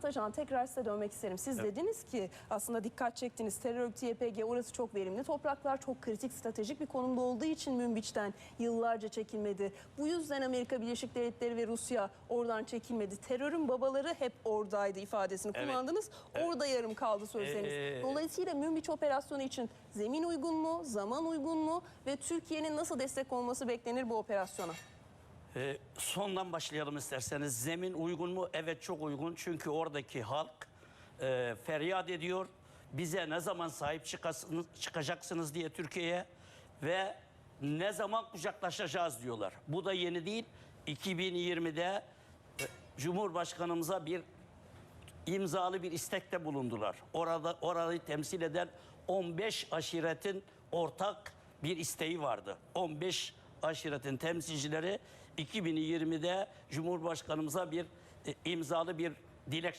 Atacan tekrar size dönmek isterim. Siz dediniz ki aslında dikkat çektiniz terör örgütü YPG orası çok verimli. Topraklar çok kritik stratejik bir konumda olduğu için Münbiç'ten yıllarca çekilmedi. Bu yüzden Amerika Birleşik Devletleri ve Rusya oradan çekilmedi. Terörün babaları hep oradaydı ifadesini Evet. kullandınız. Orada yarım kaldı sözleriniz. Ee, Dolayısıyla Münbiç operasyonu için zemin uygun mu, zaman uygun mu ve Türkiye'nin nasıl destek olması beklenir bu operasyona? Ee, sondan başlayalım isterseniz. Zemin uygun mu? Evet çok uygun. Çünkü oradaki halk e, feryat ediyor. Bize ne zaman sahip çıkasınız, çıkacaksınız diye Türkiye'ye ve ne zaman kucaklaşacağız diyorlar. Bu da yeni değil. 2020'de e, Cumhurbaşkanımıza bir imzalı bir istekte bulundular. Orada orayı temsil eden 15 aşiretin ortak bir isteği vardı. 15 aşiretin temsilcileri 2020'de Cumhurbaşkanımıza bir e, imzalı bir dilek